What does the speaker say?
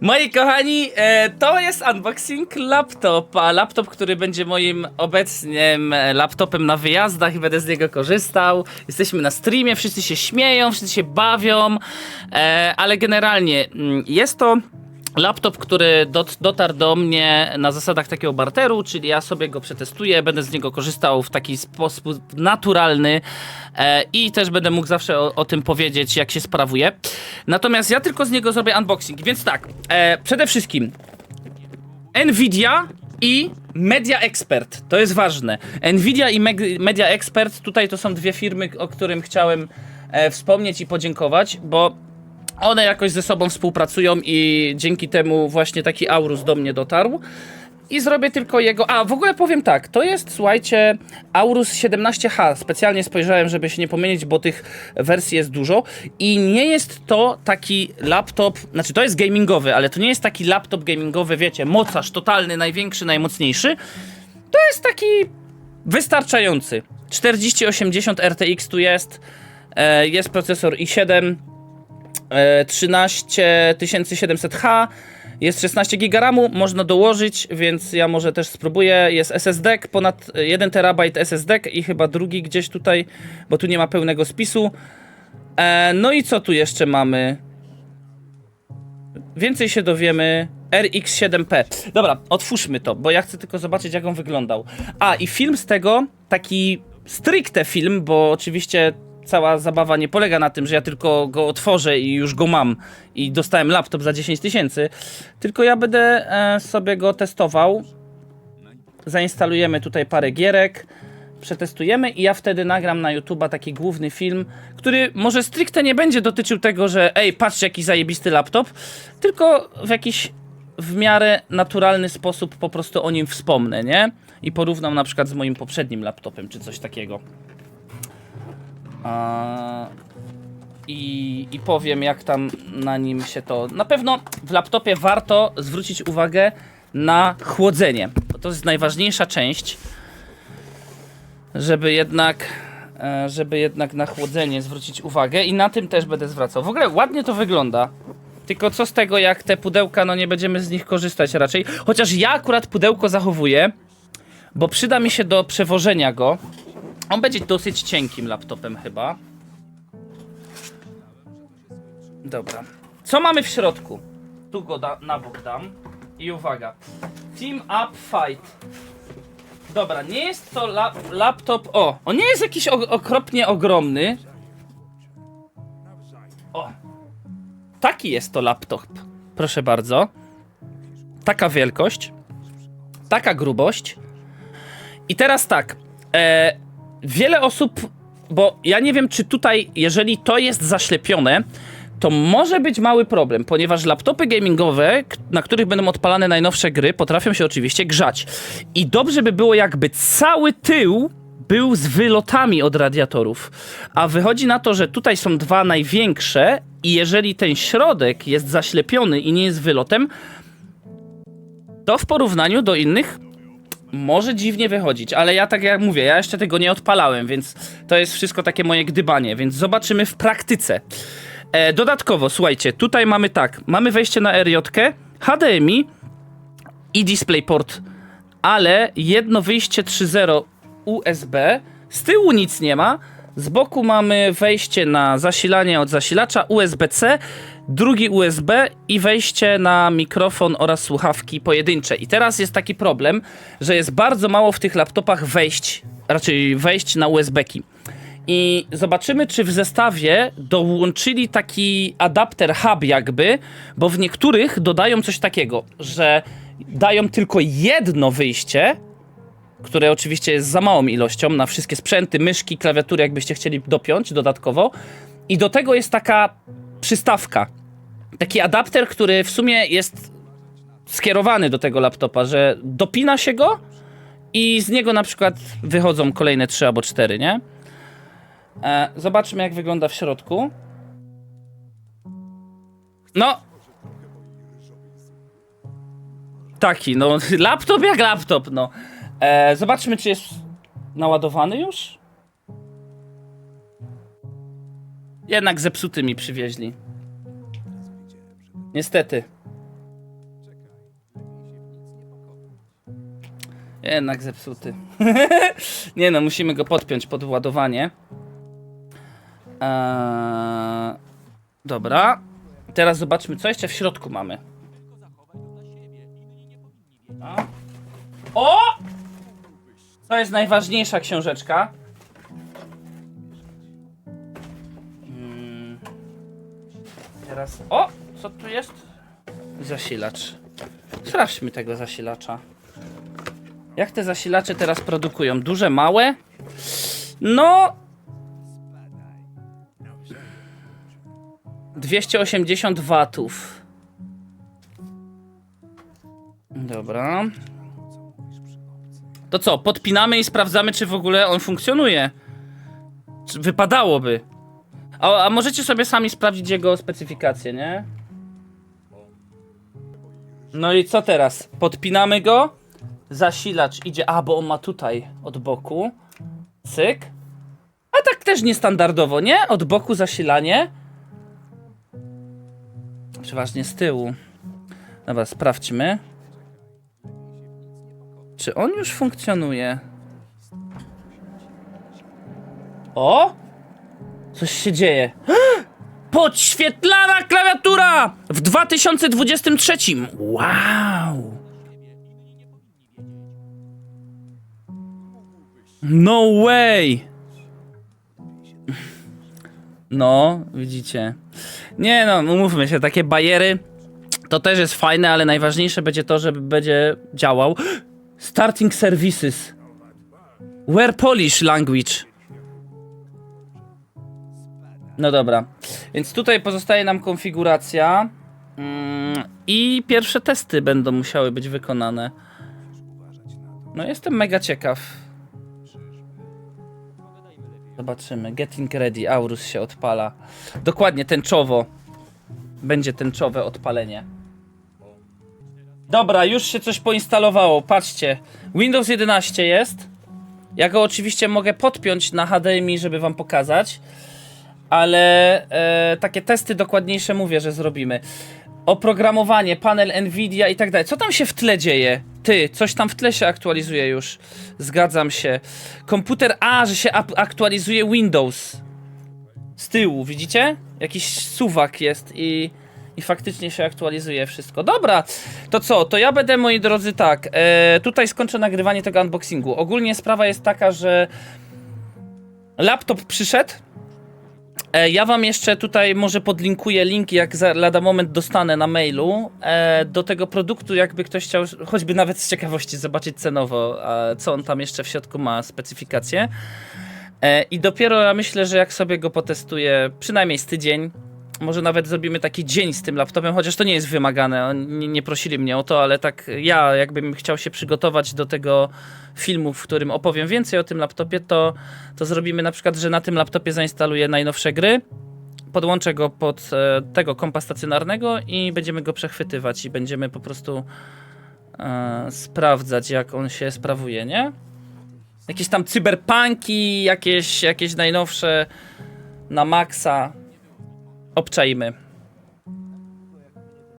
Moi kochani, e, to jest unboxing laptopa. Laptop, który będzie moim obecnym e, laptopem na wyjazdach i będę z niego korzystał. Jesteśmy na streamie, wszyscy się śmieją, wszyscy się bawią, e, ale generalnie mm, jest to laptop, który dot, dotarł do mnie na zasadach takiego barteru, czyli ja sobie go przetestuję, będę z niego korzystał w taki sposób naturalny e, i też będę mógł zawsze o, o tym powiedzieć, jak się sprawuje. Natomiast ja tylko z niego zrobię unboxing, więc tak, e, przede wszystkim Nvidia i Media Expert. To jest ważne. Nvidia i Meg- Media Expert, tutaj to są dwie firmy, o którym chciałem e, wspomnieć i podziękować, bo one jakoś ze sobą współpracują i dzięki temu właśnie taki Aurus do mnie dotarł. I zrobię tylko jego. A w ogóle powiem tak, to jest, słuchajcie, Aurus 17H. Specjalnie spojrzałem, żeby się nie pomylić, bo tych wersji jest dużo. I nie jest to taki laptop, znaczy to jest gamingowy, ale to nie jest taki laptop gamingowy, wiecie, mocarz totalny, największy, najmocniejszy. To jest taki wystarczający. 4080 RTX tu jest. E, jest procesor i7 e, 13700H. Jest 16 GB RAMu, można dołożyć, więc ja może też spróbuję. Jest SSD, ponad 1 TB SSD i chyba drugi gdzieś tutaj, bo tu nie ma pełnego spisu. E, no i co tu jeszcze mamy? Więcej się dowiemy. RX7P. Dobra, otwórzmy to, bo ja chcę tylko zobaczyć, jak on wyglądał. A, i film z tego, taki stricte film, bo oczywiście cała zabawa nie polega na tym, że ja tylko go otworzę i już go mam i dostałem laptop za 10 tysięcy, tylko ja będę e, sobie go testował. Zainstalujemy tutaj parę gierek, przetestujemy i ja wtedy nagram na YouTube'a taki główny film, który może stricte nie będzie dotyczył tego, że ej, patrzcie jaki zajebisty laptop, tylko w jakiś w miarę naturalny sposób po prostu o nim wspomnę, nie? I porównam na przykład z moim poprzednim laptopem, czy coś takiego. I, I powiem, jak tam na nim się to. Na pewno w laptopie warto zwrócić uwagę na chłodzenie, bo to jest najważniejsza część, żeby jednak. e, Żeby jednak na chłodzenie zwrócić uwagę, i na tym też będę zwracał. W ogóle ładnie to wygląda. Tylko co z tego, jak te pudełka, no nie będziemy z nich korzystać raczej. Chociaż ja akurat pudełko zachowuję, bo przyda mi się do przewożenia go. On będzie dosyć cienkim laptopem chyba. Dobra. Co mamy w środku? Tu go da, na bok dam. I uwaga. Team Up Fight. Dobra, nie jest to la laptop... O, on nie jest jakiś okropnie ogromny. O. Taki jest to laptop. Proszę bardzo. Taka wielkość. Taka grubość. I teraz tak. E, wiele osób, bo ja nie wiem, czy tutaj, jeżeli to jest zaślepione, to może być mały problem, ponieważ laptopy gamingowe, na których będą odpalane najnowsze gry, potrafią się oczywiście grzać. I dobrze by było, jakby cały tył był z wylotami od radiatorów. A wychodzi na to, że tutaj są dwa największe, i jeżeli ten środek jest zaślepiony i nie jest wylotem, to w porównaniu do innych może dziwnie wychodzić, ale ja tak jak mówię, ja jeszcze tego nie odpalałem, więc to jest wszystko takie moje gdybanie, więc zobaczymy w praktyce. E, dodatkowo, słuchajcie, tutaj mamy tak, mamy wejście na RJ, HDMI i DisplayPort, ale jedno wyjście 3.0 USB, z tyłu nic nie ma, z boku mamy wejście na zasilanie od zasilacza USB-C, drugi USB i wejście na mikrofon oraz słuchawki pojedyncze. I teraz jest taki problem, że jest bardzo mało w tych laptopach wejść, raczej wejść na USB-ki. I zobaczymy, czy w zestawie dołączyli taki adapter hub jakby, bo w niektórych dodają coś takiego, że dają tylko jedno wyjście, które oczywiście jest za małą ilością na wszystkie sprzęty, myszki, klawiatury, jakbyście chcieli dopiąć dodatkowo. I do tego jest taka przystawka. Taki adapter, który w sumie jest skierowany do tego laptopa, że dopina się go i z niego na przykład wychodzą kolejne trzy albo cztery, nie? E, zobaczmy, jak wygląda w środku. No. Taki, no, laptop jak laptop, no. E, zobaczmy, czy jest naładowany już. Jednak zepsuty mi przywieźli. Niestety. Jednak zepsuty. nie no, musimy go podpiąć pod ładowanie. Eee, dobra. Teraz zobaczmy, co jeszcze w środku mamy. To jest najważniejsza książeczka. Mm. Teraz. O! Co tu jest? Zasilacz. Sprawdźmy tego zasilacza. Jak te zasilacze teraz produkują? Duże, małe? No. 280 watów. Dobra. To co, podpinamy i sprawdzamy, czy w ogóle on funkcjonuje. Czy wypadałoby. A, a możecie sobie sami sprawdzić jego specyfikację, nie? No i co teraz? Podpinamy go. Zasilacz idzie. A, bo on ma tutaj od boku. Cyk. A tak też niestandardowo, nie? Od boku zasilanie. Przeważnie z tyłu. Dobra, sprawdźmy. Czy on już funkcjonuje? O! Coś się dzieje. Podświetlana klawiatura! W 2023! Wow! No way! No, widzicie. Nie no, umówmy się, takie bajery to też jest fajne, ale najważniejsze będzie to, żeby będzie działał. Starting services. Where Polish language? No dobra. Więc tutaj pozostaje nam konfiguracja. Mm, I pierwsze testy będą musiały być wykonane. No jestem mega ciekaw. Zobaczymy. Getting ready. Aurus się odpala. Dokładnie, tęczowo. Będzie tęczowe odpalenie. Dobra, już się coś poinstalowało. Patrzcie. Windows 11 jest. Ja go oczywiście mogę podpiąć na HDMI, żeby wam pokazać. Ale e, takie testy dokładniejsze mówię, że zrobimy. Oprogramowanie, panel Nvidia i tak dalej. Co tam się w tle dzieje? Ty, coś tam w tle się aktualizuje już. Zgadzam się. Komputer, a, że się aktualizuje Windows. Z tyłu, widzicie? Jakiś suwak jest i, i faktycznie się aktualizuje wszystko. Dobra, to co? To ja będę, moi drodzy, tak. E, tutaj skończę nagrywanie tego unboxingu. Ogólnie sprawa jest taka, że laptop przyszedł. E, Ja wam jeszcze tutaj może podlinkuję link, jak za lada moment dostanę na mailu e, do tego produktu, jakby ktoś chciał, choćby nawet z ciekawości zobaczyć cenowo, co on tam jeszcze w środku ma, specyfikację. E, I dopiero ja myślę, że jak sobie go potestuję, przynajmniej z tydzień, może nawet zrobimy taki dzień z tym laptopem, chociaż to nie jest wymagane, oni nie prosili mnie o to, ale tak ja jakbym chciał się przygotować do tego filmu, w którym opowiem więcej o tym laptopie, to, to zrobimy na przykład, że na tym laptopie zainstaluję najnowsze gry, podłączę go pod e, tego kompa stacjonarnego i będziemy go przechwytywać i będziemy po prostu e, sprawdzać, jak on się sprawuje, nie? Jakieś tam cyberpunki, jakieś, jakieś najnowsze na maksa. Obczajmy.